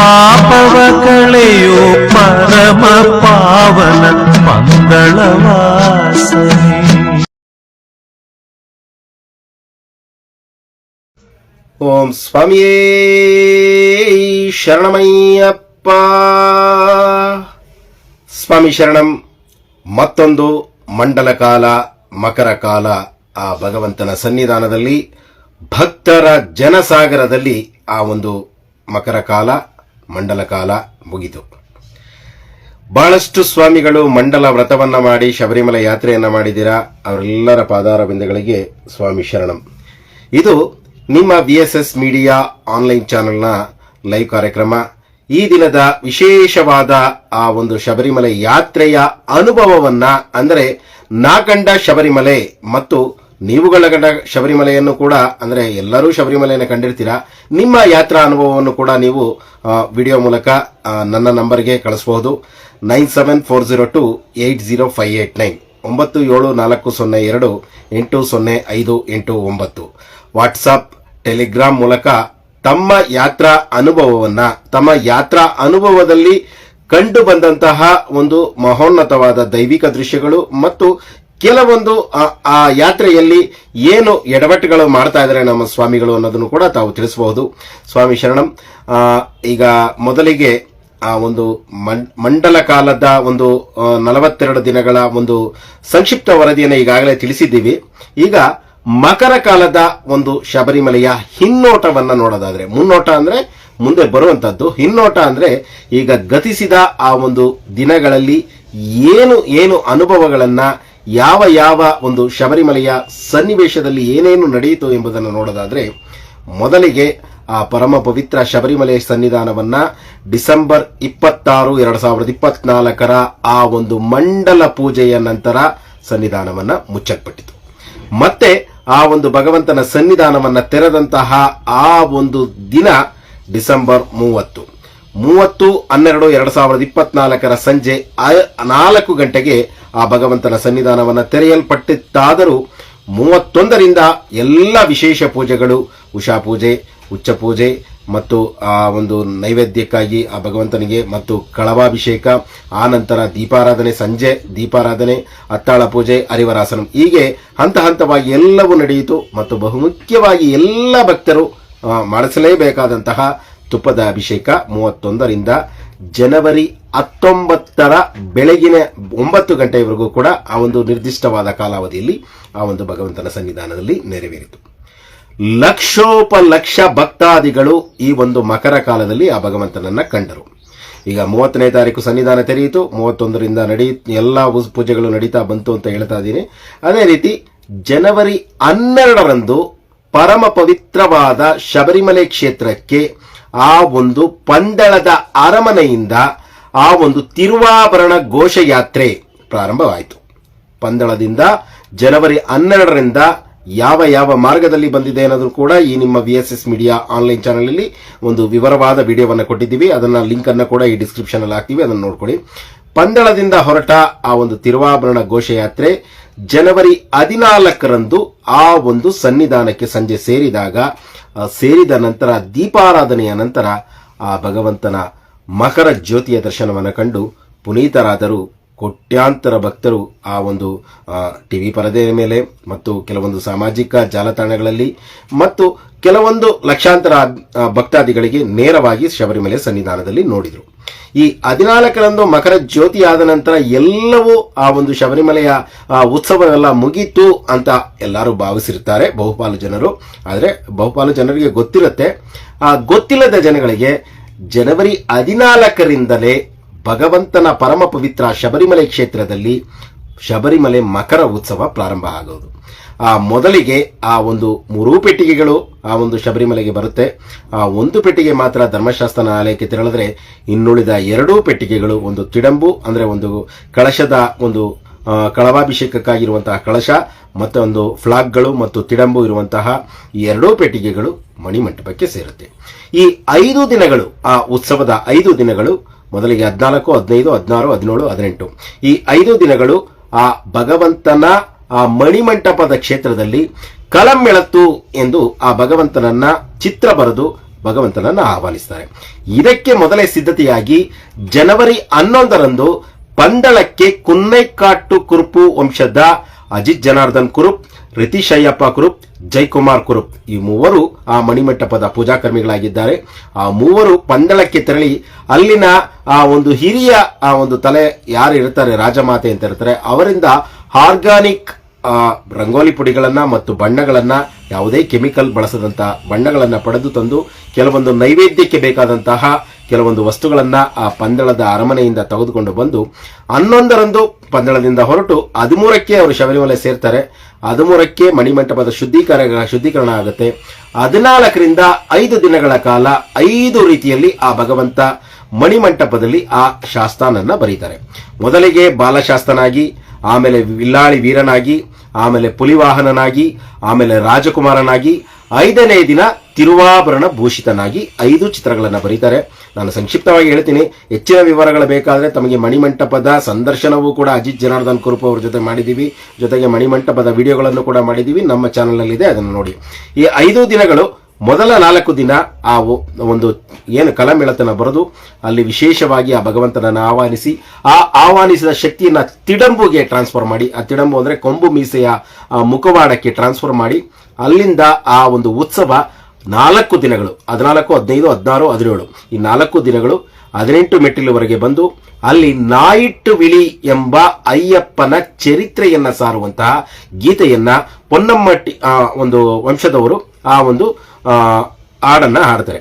ಪಾಪವ ಕಳೆಯೋ ಪರಮ ಪಾವನ ಮಂಗಳವಾಸನೆ. ಓಂ ಸ್ವಾಮಿಯೇ ಶರಣಮಯ್ಯಪ್ಪ. ಸ್ವಾಮಿ ಶರಣಂ, ಮತ್ತೊಂದು ಮಂಡಲ ಕಾಲ, ಮಕರ ಕಾಲ ಆ ಭಗವಂತನ ಸನ್ನಿಧಾನದಲ್ಲಿ ಭಕ್ತರ ಜನಸಾಗರದಲ್ಲಿ ಆ ಒಂದು ಮಕರ ಕಾಲ. ಮಂಡಲ ಕಾಲ ಮುಗಿತು. ಬಹಳಷ್ಟು ಸ್ವಾಮಿಗಳು ಮಂಡಲ ವ್ರತವನ್ನ ಮಾಡಿ, ಶಬರಿಮಲೆ ಯಾತ್ರೆಯನ್ನ ಮಾಡಿದ್ದೀರಾ? ಅವರೆಲ್ಲರ ಪಾದಾರ ಬಿಂದಗಳಿಗೆ ಸ್ವಾಮಿ ಶರಣಂ. ಇದು ನಿಮ್ಮ ಎಸ್ ಮೀಡಿಯಾ ಆನ್ಲೈನ್ ಚಾನೆಲ್ನ ಲೈವ್ ಕಾರ್ಯಕ್ರಮ. ಈ ದಿನದ ವಿಶೇಷವಾದ ಆ ಒಂದು ಶಬರಿಮಲೆ ಯಾತ್ರೆಯ ಅನುಭವವನ್ನ, ಅಂದರೆ ನಾಗಂಡ ಶಬರಿಮಲೆ ಮತ್ತು ನೀವುಗಳ ಕಂಡ ಶಬರಿಮಲೆಯನ್ನು ಕೂಡ, ಅಂದರೆ ಎಲ್ಲರೂ ಶಬರಿಮಲೆಯನ್ನು ಕಂಡಿರ್ತೀರಾ? ನಿಮ್ಮ ಯಾತ್ರಾ ಅನುಭವವನ್ನು ಕೂಡ ನೀವು ವಿಡಿಯೋ ಮೂಲಕ ನನ್ನ ನಂಬರ್ಗೆ ಕಳಿಸಬಹುದು. Nine seven four zero two eight zero five eight nine. ಒಂಬತ್ತು ಏಳು ನಾಲ್ಕು ಸೊನ್ನೆ ಎರಡು ಎಂಟು ಸೊನ್ನೆ ಐದು ಎಂಟು ಒಂಬತ್ತು. ವಾಟ್ಸಪ್, ಟೆಲಿಗ್ರಾಮ್ ಮೂಲಕ ತಮ್ಮ ಯಾತ್ರಾ ಅನುಭವವನ್ನು, ತಮ್ಮ ಯಾತ್ರಾ ಅನುಭವದಲ್ಲಿ ಕಂಡು ಬಂದಂತಹ ಒಂದು ಮಹೋನ್ನತವಾದ ದೈವಿಕ ದೃಶ್ಯಗಳು ಮತ್ತು ಕೆಲವೊಂದು ಆ- ಯಾತ್ರೆಯಲ್ಲಿ ಏನು ಎಡವಟ್ಟುಗಳು ಮಾಡ್ತಾ ಇದ್ದಾರೆ ನಮ್ಮ ಸ್ವಾಮಿಗಳು ಅನ್ನೋದನ್ನು ಕೂಡ ತಾವು ತಿಳಿಸಬಹುದು. ಸ್ವಾಮಿ ಶರಣಂ ಈಗ ಮೊದಲಿಗೆ ಆ ಒಂದು ಮಂಡಲ ಕಾಲದ ಒಂದು ನಲವತ್ತೆರಡು ದಿನಗಳ ಒಂದು ಸಂಕ್ಷಿಪ್ತ ವರದಿಯನ್ನು ಈಗಾಗಲೇ ತಿಳಿಸಿದ್ದೀವಿ. ಈಗ ಮಕರ ಕಾಲದ ಒಂದು ಶಬರಿಮಲೆಯ ಹಿನ್ನೋಟವನ್ನು ನೋಡೋದಾದ್ರೆ, ಮುನ್ನೋಟ ಅಂದ್ರೆ ಮುಂದೆ ಬರುವಂತದ್ದು, ಹಿನ್ನೋಟ ಅಂದ್ರೆ ಈಗ ಗತಿಸಿದ ಆ ಒಂದು ದಿನಗಳಲ್ಲಿ ಏನು ಏನು ಅನುಭವಗಳನ್ನ ಯಾವ ಯಾವ ಒಂದು ಶಬರಿಮಲೆಯ ಸನ್ನಿವೇಶದಲ್ಲಿ ಏನೇನು ನಡೆಯಿತು ಎಂಬುದನ್ನು ನೋಡೋದಾದ್ರೆ, ಮೊದಲಿಗೆ ಆ ಪರಮ ಪವಿತ್ರ ಶಬರಿಮಲೆ ಸನ್ನಿಧಾನವನ್ನ ಡಿಸೆಂಬರ್ ಇಪ್ಪತ್ತಾರು, ಎರಡ್ ಸಾವಿರದ ಇಪ್ಪತ್ನಾಲ್ಕರ ಆ ಒಂದು ಮಂಡಲ ಪೂಜೆಯ ನಂತರ ಸನ್ನಿಧಾನವನ್ನ ಮುಚ್ಚಲ್ಪಟ್ಟಿತು. ಮತ್ತೆ ಆ ಒಂದು ಭಗವಂತನ ಸನ್ನಿಧಾನವನ್ನ ತೆರೆದಂತಹ ಆ ಒಂದು ದಿನ ಡಿಸೆಂಬರ್ ಮೂವತ್ತು. ಮೂವತ್ತು, ಹನ್ನೆರಡು, ಎರಡು ಸಾವಿರದ ಇಪ್ಪತ್ನಾಲ್ಕರ ಸಂಜೆ ನಾಲ್ಕು ಗಂಟೆಗೆ ಆ ಭಗವಂತನ ಸನ್ನಿಧಾನವನ್ನು ತೆರೆಯಲ್ಪಟ್ಟಿತ್ತಾದರೂ ಮೂವತ್ತೊಂದರಿಂದ ಎಲ್ಲ ವಿಶೇಷ ಪೂಜೆಗಳು, ಉಷಾ ಪೂಜೆ, ಉಚ್ಚ ಪೂಜೆ ಮತ್ತು ಆ ಒಂದು ನೈವೇದ್ಯಕ್ಕಾಗಿ ಆ ಭಗವಂತನಿಗೆ ಮತ್ತು ಕಳವಾಭಿಷೇಕ, ಆ ನಂತರ ದೀಪಾರಾಧನೆ ಸಂಜೆ, ದೀಪಾರಾಧನೆ, ಅತ್ತಾಳ ಪೂಜೆ, ಹರಿವರಾಸನಂ ಹೀಗೆ ಹಂತ ಹಂತವಾಗಿ ಎಲ್ಲವೂ ನಡೆಯಿತು ಮತ್ತು ಬಹುಮುಖ್ಯವಾಗಿ ಎಲ್ಲ ಭಕ್ತರು ಮಾಡಿಸಲೇಬೇಕಾದಂತಹ ತುಪ್ಪದ ಅಭಿಷೇಕ ಮೂವತ್ತೊಂದರಿಂದ ಜನವರಿ ಹತ್ತೊಂಬತ್ತರ ಬೆಳಗಿನ ಒಂಬತ್ತು ಗಂಟೆಯವರೆಗೂ ಕೂಡ ಆ ಒಂದು ನಿರ್ದಿಷ್ಟವಾದ ಕಾಲಾವಧಿಯಲ್ಲಿ ಆ ಒಂದು ಭಗವಂತನ ಸನ್ನಿಧಾನದಲ್ಲಿ ನೆರವೇರಿತು. ಲಕ್ಷೋಪಲಕ್ಷ ಭಕ್ತಾದಿಗಳು ಈ ಒಂದು ಮಕರ ಕಾಲದಲ್ಲಿ ಆ ಭಗವಂತನನ್ನ ಕಂಡರು. ಈಗ ಮೂವತ್ತನೇ ತಾರೀಕು ಸನ್ನಿಧಾನ ತೆರೆಯಿತು. ಮೂವತ್ತೊಂದರಿಂದ ನಡೆಯ ಎಲ್ಲ ಪೂಜೆಗಳು ನಡೀತಾ ಬಂತು ಅಂತ ಹೇಳ್ತಾ ಇದ್ದೀನಿ. ಅದೇ ರೀತಿ ಜನವರಿ ಹನ್ನೆರಡರಂದು ಪರಮ ಪವಿತ್ರವಾದ ಶಬರಿಮಲೆ ಕ್ಷೇತ್ರಕ್ಕೆ ಆ ಒಂದು ಪಂದಳದ ಅರಮನೆಯಿಂದ ಆ ಒಂದು ತಿರುವಾಭರಣ ಘೋಷಯಾತ್ರೆ ಪ್ರಾರಂಭವಾಯಿತು. ಪಂದಳದಿಂದ ಜನವರಿ ಹನ್ನೆರಡರಿಂದ ಯಾವ ಯಾವ ಮಾರ್ಗದಲ್ಲಿ ಬಂದಿದೆ ಅನ್ನೋದು ಕೂಡ ಈ ನಿಮ್ಮ V S S media online channel ಒಂದು ವಿವರವಾದ ವಿಡಿಯೋವನ್ನು ಕೊಟ್ಟಿದ್ದೀವಿ. ಅದನ್ನ ಲಿಂಕ್ ಅನ್ನು ಕೂಡ ಈ ಡಿಸ್ಕ್ರಿಪ್ಷನ್ ಅಲ್ಲಿ ಹಾಕ್ತೀವಿ. ಅದನ್ನು ನೋಡ್ಕೊಳ್ಳಿ. ಪಂದಳದಿಂದ ಹೊರಟ ಆ ಒಂದು ತಿರುವಾಭರಣ ಘೋಷಯಾತ್ರೆ ಜನವರಿ ಹದಿನಾಲ್ಕರಂದು ಆ ಒಂದು ಸನ್ನಿಧಾನಕ್ಕೆ ಸಂಜೆ ಸೇರಿದಾಗ ಸೇರಿದ ನಂತರ ದೀಪಾರಾಧನೆಯ ನಂತರ ಆ ಭಗವಂತನ ಮಕರ ಜ್ಯೋತಿಯ ದರ್ಶನವನ್ನು ಕಂಡು ಪುನೀತರಾದರು. ಕೋಟ್ಯಾಂತರ ಭಕ್ತರು ಆ ಒಂದು ಟಿವಿ ಪರದೆಯ ಮೇಲೆ ಮತ್ತು ಕೆಲವೊಂದು ಸಾಮಾಜಿಕ ಜಾಲತಾಣಗಳಲ್ಲಿ ಮತ್ತು ಕೆಲವೊಂದು ಲಕ್ಷಾಂತರ ಭಕ್ತಾದಿಗಳಿಗೆ ನೇರವಾಗಿ ಶಬರಿಮಲೆ ಸನ್ನಿಧಾನದಲ್ಲಿ ನೋಡಿದರು. ಈ ಹದಿನಾಲ್ಕರಂದು ಮಕರ ಜ್ಯೋತಿ ನಂತರ ಎಲ್ಲವೂ ಆ ಒಂದು ಶಬರಿಮಲೆಯ ಉತ್ಸವವೆಲ್ಲ ಮುಗೀತು ಅಂತ ಎಲ್ಲರೂ ಭಾವಿಸಿರ್ತಾರೆ ಬಹುಪಾಲು ಜನರು. ಆದರೆ ಬಹುಪಾಲು ಜನರಿಗೆ ಗೊತ್ತಿರುತ್ತೆ. ಆ, ಗೊತ್ತಿಲ್ಲದ ಜನಗಳಿಗೆ ಜನವರಿ ಹದಿನಾಲ್ಕರಿಂದಲೇ ಭಗವಂತನ ಪರಮ ಪವಿತ್ರ ಶಬರಿಮಲೆ ಕ್ಷೇತ್ರದಲ್ಲಿ ಶಬರಿಮಲೆ ಮಕರ ಉತ್ಸವ ಪ್ರಾರಂಭ ಆಗೋದು. ಆ ಮೊದಲಿಗೆ ಆ ಒಂದು ಮೂರೂ ಪೆಟ್ಟಿಗೆಗಳು ಆ ಒಂದು ಶಬರಿಮಲೆಗೆ ಬರುತ್ತೆ. ಆ ಒಂದು ಪೆಟ್ಟಿಗೆ ಮಾತ್ರ ಧರ್ಮಶಾಸ್ತ್ರನ ಆಲಯಕ್ಕೆ ತೆರಳಿದ್ರೆ ಇನ್ನುಳಿದ ಎರಡೂ ಪೆಟ್ಟಿಗೆಗಳು ಒಂದು ತಿಡಂಬು ಅಂದರೆ ಒಂದು ಕಳಶದ ಒಂದು ಕಳವಾಭಿಷೇಕಕ್ಕಾಗಿರುವಂತಹ ಕಳಶ ಮತ್ತೊಂದು ಫ್ಲಾಗ್ಗಳು ಮತ್ತು ತಿಡಂಬು ಇರುವಂತಹ ಎರಡೂ ಪೆಟ್ಟಿಗೆಗಳು ಮಣಿಮಂಟಪಕ್ಕೆ ಸೇರುತ್ತೆ. ಈ ಐದು ದಿನಗಳು, ಆ ಉತ್ಸವದ ಐದು ದಿನಗಳು ಮೊದಲಿಗೆ ಹದಿನಾಲ್ಕು, ಹದಿನೈದು, ಹದಿನಾರು, ಹದಿನೇಳು, ಹದಿನೆಂಟು. ಈ ಐದು ದಿನಗಳು ಆ ಭಗವಂತನ, ಆ ಮಣಿಮಂಟಪದ ಕ್ಷೇತ್ರದಲ್ಲಿ ಕಳಂಬೆಳತ್ತು ಎಂದು ಆ ಭಗವಂತನನ್ನ ಚಿತ್ರ ಬರೆದು ಭಗವಂತನನ್ನ ಆಹ್ವಾನಿಸ್ತಾರೆ. ಇದಕ್ಕೆ ಮೊದಲೇ ಸಿದ್ಧತೆಯಾಗಿ ಜನವರಿ ಹನ್ನೊಂದರಂದು ಪಂದಳಕ್ಕೆ ಕುನ್ನೈಕಾಟ್ಟು ಕುರುಪು ವಂಶದ ಅಜಿತ್ ಜನಾರ್ದನ್ ಕುರುಪ್ ರಿತೀಶ್ ಅಯ್ಯಪ್ಪ ಕುರುಪ್ ಜೈಕುಮಾರ್ ಕುರುಪ್. ಈ ಮೂವರು ಆ ಮಣಿಮಂಟಪದ ಪೂಜಾಕರ್ಮಿಗಳಾಗಿದ್ದಾರೆ. ಆ ಮೂವರು ಪಂದಳಕ್ಕೆ ತೆರಳಿ ಅಲ್ಲಿನ ಆ ಒಂದು ಹಿರಿಯ ಆ ಒಂದು ತಲೆ ಯಾರು ಇರ್ತಾರೆ ರಾಜಮಾತೆ ಅಂತ ಇರ್ತಾರೆ ಅವರಿಂದ ಆರ್ಗಾನಿಕ್ ಆ, ರಂಗೋಲಿ ಪುಡಿಗಳನ್ನ ಮತ್ತು ಬಣ್ಣಗಳನ್ನ ಯಾವುದೇ ಕೆಮಿಕಲ್ ಬಳಸದಂತಹ ಬಣ್ಣಗಳನ್ನ ಪಡೆದು ತಂದು ಕೆಲವೊಂದು ನೈವೇದ್ಯಕ್ಕೆ ಬೇಕಾದಂತಹ ಕೆಲವೊಂದು ವಸ್ತುಗಳನ್ನ ಆ ಪಂದಳದ ಅರಮನೆಯಿಂದ ತೆಗೆದುಕೊಂಡು ಬಂದು ಹನ್ನೊಂದರಂದು ಪಂದಳದಿಂದ ಹೊರಟು ಹದಿಮೂರಕ್ಕೆ ಅವರು ಶಬರಿಮಲೆ ಸೇರ್ತಾರೆ. ಹದಿಮೂರಕ್ಕೆ ಮಣಿಮಂಟಪದ ಶುದ್ಧೀಕರ ಶುದ್ಧೀಕರಣ ಆಗುತ್ತೆ. ಹದಿನಾಲ್ಕರಿಂದ ಐದು ದಿನಗಳ ಕಾಲ ಐದು ರೀತಿಯಲ್ಲಿ ಆ ಭಗವಂತ ಮಣಿಮಂಟಪದಲ್ಲಿ ಆ ಶಾಸ್ತಾನನ್ನ ಬರೀತಾರೆ. ಮೊದಲಿಗೆ ಬಾಲಶಾಸ್ತನಾಗಿ ಆಮೇಲೆ ವಿಲ್ಲಾಳಿ ವೀರನಾಗಿ, ಆಮೇಲೆ ಪುಲಿವಾಹನನಾಗಿ, ಆಮೇಲೆ ರಾಜಕುಮಾರನಾಗಿ ಐದನೇ ದಿನ ತಿರುವಾಭರಣ ಭೂಷಿತನಾಗಿ ಐದು ಚಿತ್ರಗಳನ್ನು ಬರೀತಾರೆ. ನಾನು ಸಂಕ್ಷಿಪ್ತವಾಗಿ ಹೇಳ್ತೀನಿ. ಹೆಚ್ಚಿನ ವಿವರಗಳು ಬೇಕಾದರೆ ತಮಗೆ ಮಣಿಮಂಟಪದ ಸಂದರ್ಶನವೂ ಕೂಡ ಅಜಿತ್ ಜನಾರ್ದನ್ ಕುರುಪ್ ಅವ್ರ ಜೊತೆ ಮಾಡಿದ್ದೀವಿ ಜೊತೆಗೆ ಮಣಿಮಂಟಪದ ವಿಡಿಯೋಗಳನ್ನು ಕೂಡ ಮಾಡಿದ್ದೀವಿ ನಮ್ಮ ಚಾನಲ್ನಲ್ಲಿದೆ, ಅದನ್ನು ನೋಡಿ. ಈ ಐದು ದಿನಗಳು ಮೊದಲ ನಾಲ್ಕು ದಿನ ಆ ಒಂದು ಏನು ಕಲಮೆಳತನ ಬರೆದು ಅಲ್ಲಿ ವಿಶೇಷವಾಗಿ ಆ ಭಗವಂತನನ್ನು ಆಹ್ವಾನಿಸಿ, ಆ ಆಹ್ವಾನಿಸಿದ ಶಕ್ತಿಯನ್ನ ತಿಡಂಬುಗೆ ಟ್ರಾನ್ಸ್ಫರ್ ಮಾಡಿ, ಆ ತಿಡಂಬು ಅಂದರೆ ಕೊಂಬು ಮೀಸೆಯ ಮುಖವಾಡಕ್ಕೆ ಟ್ರಾನ್ಸ್ಫರ್ ಮಾಡಿ ಅಲ್ಲಿಂದ ಆ ಒಂದು ಉತ್ಸವ ನಾಲ್ಕು ದಿನಗಳು, ಹದಿನಾಲ್ಕು, ಹದಿನೈದು, ಹದಿನಾರು, ಹದಿನೇಳು. ಈ ನಾಲ್ಕು ದಿನಗಳು ಹದಿನೆಂಟು ಮೆಟ್ಟಿಲುವರೆಗೆ ಬಂದು ಅಲ್ಲಿ ನಾಯಿಟ್ಟು ವಿಳಿ ಎಂಬ ಅಯ್ಯಪ್ಪನ ಚರಿತ್ರೆಯನ್ನ ಸಾರುವಂತಹ ಗೀತೆಯನ್ನ ಪೊನ್ನಮ್ಮಟ್ಟಿ ಒಂದು ವಂಶದವರು ಆ ಒಂದು ಹಾಡನ್ನ ಹಾಡ್ತಾರೆ.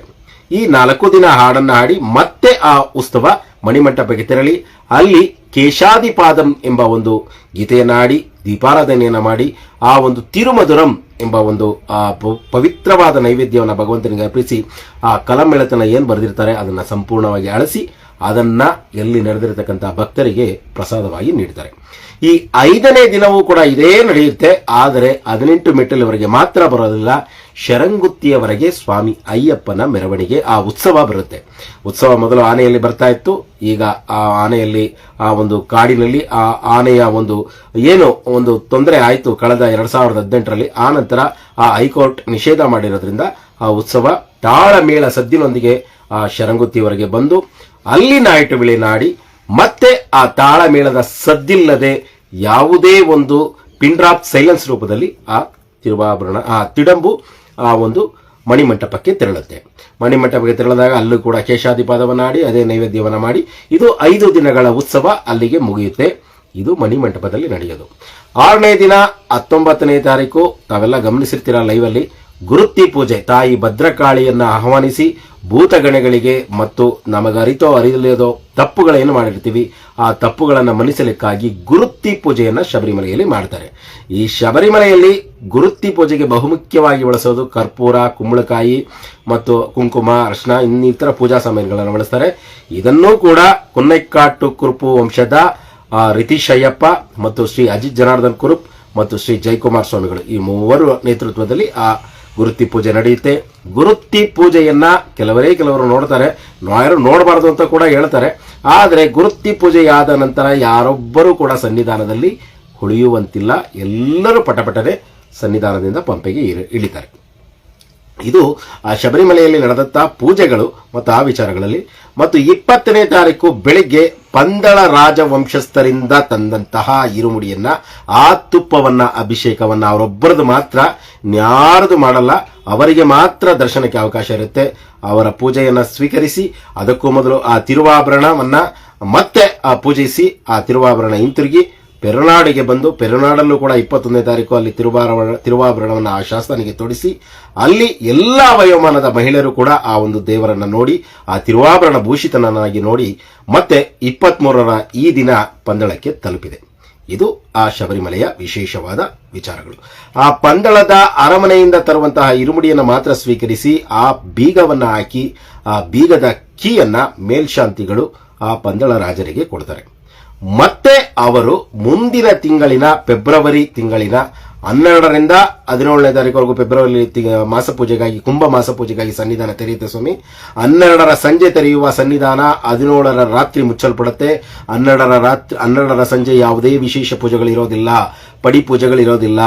ಈ ನಾಲ್ಕು ದಿನ ಹಾಡನ್ನ ಹಾಡಿ ಮತ್ತೆ ಆ ಉತ್ಸವ ಮಣಿಮಂಟಪಕ್ಕೆ ತೆರಳಿ, ಅಲ್ಲಿ ಕೇಶಾದಿಪಾದಂ ಎಂಬ ಒಂದು ಗೀತೆಯನ್ನಾಡಿ, ದೀಪಾರಾಧನೆಯನ್ನು ಮಾಡಿ, ಆ ಒಂದು ತಿರುಮಧುರಂ ಎಂಬ ಒಂದು, ಆ ಪವಿತ್ರವಾದ ನೈವೇದ್ಯವನ್ನು ಭಗವಂತನಿಗೆ ಅರ್ಪಿಸಿ, ಆ ಕಲಮೆಳತನ ಏನು ಬರೆದಿರ್ತಾರೆ ಅದನ್ನು ಸಂಪೂರ್ಣವಾಗಿ ಅಳಿಸಿ, ಅದನ್ನು ಎಲ್ಲಿ ನಡೆದಿರತಕ್ಕಂಥ ಭಕ್ತರಿಗೆ ಪ್ರಸಾದವಾಗಿ ನೀಡ್ತಾರೆ. ಈ ಐದನೇ ದಿನವೂ ಕೂಡ ಇದೇ ನಡೆಯುತ್ತೆ, ಆದರೆ ಹದಿನೆಂಟು ಮೆಟ್ಟಲವರೆಗೆ ಮಾತ್ರ ಬರೋದಿಲ್ಲ. ಶರಂಗುತ್ತಿಯವರೆಗೆ ಸ್ವಾಮಿ ಅಯ್ಯಪ್ಪನ ಮೆರವಣಿಗೆ ಆ ಉತ್ಸವ ಬರುತ್ತೆ. ಉತ್ಸವ ಮೊದಲು ಆನೆಯಲ್ಲಿ ಬರ್ತಾ ಇತ್ತು. ಈಗ ಆ ಆನೆಯಲ್ಲಿ ಆ ಒಂದು ಕಾಡಿನಲ್ಲಿ ಆ ಆನೆಯ ಒಂದು ಏನು ಒಂದು ತೊಂದರೆ ಆಯಿತು ಕಳೆದ ಎರಡ್ ಸಾವಿರದ ಹದಿನೆಂಟರಲ್ಲಿ. ಆ ನಂತರ ಆ ಹೈಕೋರ್ಟ್ ನಿಷೇಧ ಮಾಡಿರೋದ್ರಿಂದ ಆ ಉತ್ಸವ ತಾಳಮೇಳ ಸದ್ದಿನೊಂದಿಗೆ ಆ ಶರಂಗುತ್ತಿಯವರೆಗೆ ಬಂದು ಅಲ್ಲಿ ನಾಯಿಟು ಬಿಳಿ ನಾಡಿ ಮತ್ತೆ ಆ ತಾಳಮೇಳದ ಸದ್ದಿಲ್ಲದೆ ಯಾವುದೇ ಒಂದು ಪಿಂಡ್ರಾಪ್ ಸೈಲೆನ್ಸ್ ರೂಪದಲ್ಲಿ ಆ ತಿರುವಾಭರಣ, ಆ ತಿಡಂಬು ಆ ಒಂದು ಮಣಿಮಂಟಪಕ್ಕೆ ತೆರಳುತ್ತೆ. ಮಣಿಮಂಟಪಕ್ಕೆ ತೆರಳಿದಾಗ ಅಲ್ಲೂ ಕೂಡ ಕೇಶಾದಿಪಾದವನ್ನು ಆಡಿ ಅದೇ ನೈವೇದ್ಯವನ್ನು ಮಾಡಿ, ಇದು ಐದು ದಿನಗಳ ಉತ್ಸವ ಅಲ್ಲಿಗೆ ಮುಗಿಯುತ್ತೆ. ಇದು ಮಣಿಮಂಟಪದಲ್ಲಿ ನಡೆಯೋದು. ಆರನೇ ದಿನ, ಹತ್ತೊಂಬತ್ತನೇ ತಾರೀಕು, ತಾವೆಲ್ಲ ಗಮನಿಸಿರ್ತೀರ ಲೈವಲ್ಲಿ, ಗುರುತಿ ಪೂಜೆ, ತಾಯಿ ಭದ್ರಕಾಳಿಯನ್ನ ಆಹ್ವಾನಿಸಿ, ಭೂತಗಣಗಳಿಗೆ ಮತ್ತು ನಮಗರಿತೋ ಅರಿಯಲೇದೋ ತಪ್ಪುಗಳೇನು ಮಾಡಿರ್ತೀವಿ, ಆ ತಪ್ಪುಗಳನ್ನು ಮನಿಸಲಿಕ್ಕಾಗಿ ಗುರುತಿ ಪೂಜೆಯನ್ನು ಶಬರಿಮಲೆಯಲ್ಲಿ ಮಾಡ್ತಾರೆ. ಈ ಶಬರಿಮಲೆಯಲ್ಲಿ ಗುರುತಿ ಪೂಜೆಗೆ ಬಹುಮುಖ್ಯವಾಗಿ ಬಳಸೋದು ಕರ್ಪೂರ, ಕುಂಬಳಕಾಯಿ ಮತ್ತು ಕುಂಕುಮ, ಅರ್ಶನ, ಇನ್ನಿತರ ಪೂಜಾ ಸಾಮಗ್ರಿಗಳನ್ನು ಬಳಸ್ತಾರೆ. ಇದನ್ನೂ ಕೂಡ ಕುನ್ನೈಕಾಟ್ಟು ಕುರುಪು ವಂಶದ ರಿತೀಶ್ ಅಯ್ಯಪ್ಪ ಮತ್ತು ಶ್ರೀ ಅಜಿತ್ ಜನಾರ್ದನ್ ಕುರುಪ್ ಮತ್ತು ಶ್ರೀ ಜಯಕುಮಾರ್ ಸ್ವಾಮಿಗಳು ಈ ಮೂವರು ನೇತೃತ್ವದಲ್ಲಿ ಆ ಗುರುತಿ ಪೂಜೆ ನಡೆಯುತ್ತೆ. ಗುರುತಿ ಪೂಜೆಯನ್ನ ಕೆಲವರೇ ಕೆಲವರು ನೋಡ್ತಾರೆ. ಯಾರು ನೋಡಬಾರದು ಅಂತ ಕೂಡ ಹೇಳ್ತಾರೆ. ಆದರೆ ಗುರುತಿ ಪೂಜೆಯಾದ ನಂತರ ಯಾರೊಬ್ಬರೂ ಕೂಡ ಸನ್ನಿಧಾನದಲ್ಲಿ ಉಳಿಯುವಂತಿಲ್ಲ ಎಲ್ಲರೂ ಪಟಪಟನೆ ಸನ್ನಿಧಾನದಿಂದ ಪಂಪೆಗೆ ಇಳಿ- ಇಳಿತಾರೆ. ಇದು ಆ ಶಬರಿಮಲೆಯಲ್ಲಿ ನಡೆದಂತಹ ಪೂಜೆಗಳು ಮತ್ತು ಆ ವಿಚಾರಗಳಲ್ಲಿ ಮತ್ತು ಇಪ್ಪತ್ತನೇ ತಾರೀಕು ಬೆಳಿಗ್ಗೆ ಪಂದಳ ರಾಜವಂಶಸ್ಥರಿಂದ ತಂದಂತಹ ಇರುಮುಡಿಯನ್ನ, ಆ ತುಪ್ಪವನ್ನ, ಅಭಿಷೇಕವನ್ನ ಅವರೊಬ್ಬರದು ಮಾತ್ರ ನ್ಯಾರದು ಮಾಡಲ್ಲ, ಅವರಿಗೆ ಮಾತ್ರ ದರ್ಶನಕ್ಕೆ ಅವಕಾಶ ಇರುತ್ತೆ. ಅವರ ಪೂಜೆಯನ್ನ ಸ್ವೀಕರಿಸಿ, ಅದಕ್ಕೂ ಮೊದಲು ಆ ತಿರುವಾಭರಣವನ್ನ ಮತ್ತೆ ಪೂಜಿಸಿ, ಆ ತಿರುವಾಭರಣ ಹಿಂತಿರುಗಿ ಪೆರುನಾಡಿಗೆ ಬಂದು ಪೆರುನಾಡಲ್ಲೂ ಕೂಡ ಇಪ್ಪತ್ತೊಂದನೇ ತಾರೀಕು ಅಲ್ಲಿ ತಿರುವಾಭರಣ ತಿರುವಾಭರಣವನ್ನು ಆ ಶಾಸನಿಗೆ ತೊಡಿಸಿ, ಅಲ್ಲಿ ಎಲ್ಲಾ ವಯೋಮಾನದ ಮಹಿಳೆಯರು ಕೂಡ ಆ ಒಂದು ದೇವರನ್ನ ನೋಡಿ, ಆ ತಿರುವಾಭರಣ ಭೂಷಿತನನ್ನಾಗಿ ನೋಡಿ ಮತ್ತೆ ಇಪ್ಪತ್ಮೂರರ ಈ ದಿನ ಪಂದಳಕ್ಕೆ ತಲುಪಿದೆ. ಇದು ಆ ಶಬರಿಮಲೆಯ ವಿಶೇಷವಾದ ವಿಚಾರಗಳು. ಆ ಪಂದಳದ ಅರಮನೆಯಿಂದ ತರುವಂತಹ ಇರುಮುಡಿಯನ್ನು ಮಾತ್ರ ಸ್ವೀಕರಿಸಿ, ಆ ಬೀಗವನ್ನ ಹಾಕಿ, ಆ ಬೀಗದ ಕೀಯನ್ನ ಮೇಲ್ಶಾಂತಿಗಳು ಆ ಪಂದಳ ರಾಜರಿಗೆ ಕೊಡ್ತಾರೆ. ಮತ್ತೆ ಅವರು ಮುಂದಿನ ತಿಂಗಳಿನ ಫೆಬ್ರವರಿ ತಿಂಗಳಿನ ಹನ್ನೆರಡರಿಂದ ಹದಿನೇಳನೇ ತಾರೀಕುವರೆಗೂ ಫೆಬ್ರವರಿ ಮಾಸ ಪೂಜೆಗಾಗಿ, ಕುಂಭ ಮಾಸ ಪೂಜೆಗಾಗಿ ಸನ್ನಿಧಾನ ತೆರೆಯುತ್ತೆ ಸ್ವಾಮಿ. ಹನ್ನೆರಡರ ಸಂಜೆ ತೆರೆಯುವ ಸನ್ನಿಧಾನ ಹದಿನೇಳರ ರಾತ್ರಿ ಮುಚ್ಚಲ್ಪಡುತ್ತೆ. ಹನ್ನೆರಡರ ರಾತ್ರಿ, ಹನ್ನೆರಡರ ಸಂಜೆ ಯಾವುದೇ ವಿಶೇಷ ಪೂಜೆಗಳಿರೋದಿಲ್ಲ ಪಡಿ ಪೂಜೆಗಳಿರೋದಿಲ್ಲ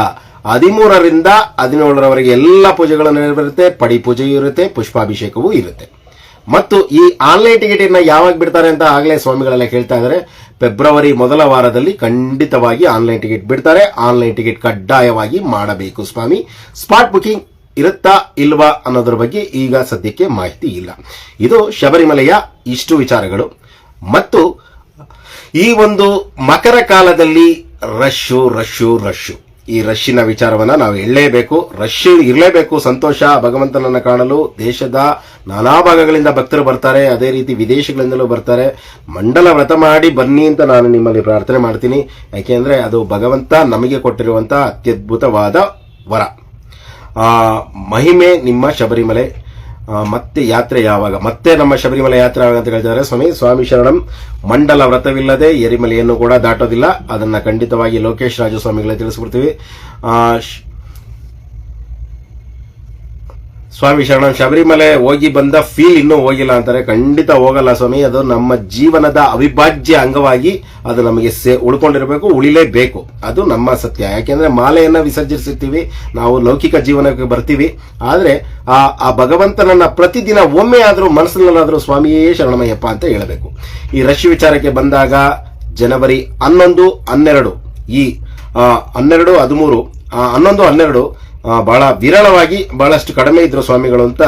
ಹದಿಮೂರರಿಂದ ಹದಿನೇಳರವರೆಗೆ ಎಲ್ಲ ಪೂಜೆಗಳು ನೆರವೇರುತ್ತೆ. ಪಡಿ ಪೂಜೆಯೂ ಇರುತ್ತೆ, ಪುಷ್ಪಾಭಿಷೇಕವೂ ಇರುತ್ತೆ. ಮತ್ತು ಈ ಆನ್ಲೈನ್ ಟಿಕೆಟ್ ಅನ್ನ ಯಾವಾಗ ಬಿಡ್ತಾರೆ ಅಂತ ಆಗಲೇ ಸ್ವಾಮಿಗಳೆಲ್ಲ ಹೇಳ್ತಾ ಇದ್ದಾರೆ. ಫೆಬ್ರವರಿ ಮೊದಲ ವಾರದಲ್ಲಿ ಖಂಡಿತವಾಗಿ ಆನ್ಲೈನ್ ಟಿಕೆಟ್ ಬಿಡ್ತಾರೆ. ಆನ್ಲೈನ್ ಟಿಕೆಟ್ ಕಡ್ಡಾಯವಾಗಿ ಮಾಡಬೇಕು ಸ್ವಾಮಿ. ಸ್ಪಾಟ್ ಬುಕಿಂಗ್ ಇರುತ್ತಾ ಇಲ್ವಾ ಅನ್ನೋದ್ರ ಬಗ್ಗೆ ಈಗ ಸದ್ಯಕ್ಕೆ ಮಾಹಿತಿ ಇಲ್ಲ. ಇದು ಶಬರಿಮಲೆಯ ಇಷ್ಟು ವಿಚಾರಗಳು. ಮತ್ತು ಈ ಒಂದು ಮಕರ ಕಾಲದಲ್ಲಿ ರಶ್ಶು ರಶ್ಶು ರಶ್ಶು. ಈ ರಶ್ಶಿನ ವಿಚಾರವನ್ನ ನಾವು ಹೇಳಲೇಬೇಕು. ರಶ್ ಇರಲೇಬೇಕು ಸಂತೋಷ ಭಗವಂತನನ್ನ ಕಾಣಲು. ದೇಶದ ನಾನಾ ಭಾಗಗಳಿಂದ ಭಕ್ತರು ಬರ್ತಾರೆ ಅದೇ ರೀತಿ ವಿದೇಶಗಳಿಂದಲೂ ಬರ್ತಾರೆ. ಮಂಡಲ ವ್ರತ ಮಾಡಿ ಬನ್ನಿ ಅಂತ ನಾನು ನಿಮ್ಮಲ್ಲಿ ಪ್ರಾರ್ಥನೆ ಮಾಡ್ತೀನಿ. ಯಾಕೆಂದ್ರೆ ಅದು ಭಗವಂತ ನಮಗೆ ಕೊಟ್ಟಿರುವಂತಹ ಅತ್ಯದ್ಭುತವಾದ ವರ. ಆ, ಮಹಿಮೆ ನಿಮ್ಮ ಶಬರಿಮಲೆ. ಮತ್ತೆ ಯಾತ್ರೆ ಯಾವಾಗ? ಮತ್ತೆ ನಮ್ಮ ಶಬರಿಮಲೆ ಯಾತ್ರೆ ಯಾವಾಗ ಅಂತ ಹೇಳಿದ್ದಾರೆ ಸ್ವಾಮಿ ಸ್ವಾಮಿ ಶರಣಂ. ಮಂಡಲ ವ್ರತವಿಲ್ಲದೆ ಎರಿಮಲೆಯನ್ನು ಕೂಡ ದಾಟೋದಿಲ್ಲ. ಅದನ್ನ ಖಂಡಿತವಾಗಿ ಲೋಕೇಶ್ ರಾಜಸ್ವಾಮಿಗಳೇ ತಿಳಿಸ್ಬಿಡ್ತೀವಿ ಆ, ಶ್- ಸ್ವಾಮಿ ಶರಣ, ಶಬರಿಮಲೆ ಹೋಗಿ ಬಂದ ಫೀಲ್ ಇನ್ನೂ ಹೋಗಿಲ್ಲ ಅಂತಾರೆ. ಖಂಡಿತ ಹೋಗಲ್ಲ ಸ್ವಾಮಿ, ಅದು ನಮ್ಮ ಜೀವನದ ಅವಿಭಾಜ್ಯ ಅಂಗವಾಗಿ ಅದು ನಮಗೆ ಸೇ ಉಳ್ಕೊಂಡಿರಬೇಕು, ಉಳಿಲೇಬೇಕು. ಅದು ನಮ್ಮ ಸತ್ಯ. ಯಾಕೆಂದ್ರೆ ಮಾಲೆಯನ್ನ ವಿಸರ್ಜಿಸುತ್ತೀವಿ, ನಾವು ಲೌಕಿಕ ಜೀವನಕ್ಕೆ ಬರ್ತೀವಿ. ಆದರೆ ಆ ಆ ಭಗವಂತನನ್ನ ಪ್ರತಿದಿನ ಒಮ್ಮೆ ಆದರೂ ಮನಸ್ಸಿನಲ್ಲಾದರೂ ಸ್ವಾಮಿಯೇ ಶರಣಮಯ್ಯಪ್ಪ ಅಂತ ಹೇಳಬೇಕು. ಈ ರಶ್ ವಿಚಾರಕ್ಕೆ ಬಂದಾಗ ಜನವರಿ ಹನ್ನೊಂದು, ಹನ್ನೆರಡು. ಈ ಹನ್ನೆರಡು, ಹದಿಮೂರು ಹನ್ನೊಂದು, ಹನ್ನೆರಡು ಬಹಳ ವಿರಳವಾಗಿ ಬಹಳಷ್ಟು ಕಡಿಮೆ ಇದ್ರು ಸ್ವಾಮಿಗಳು ಅಂತ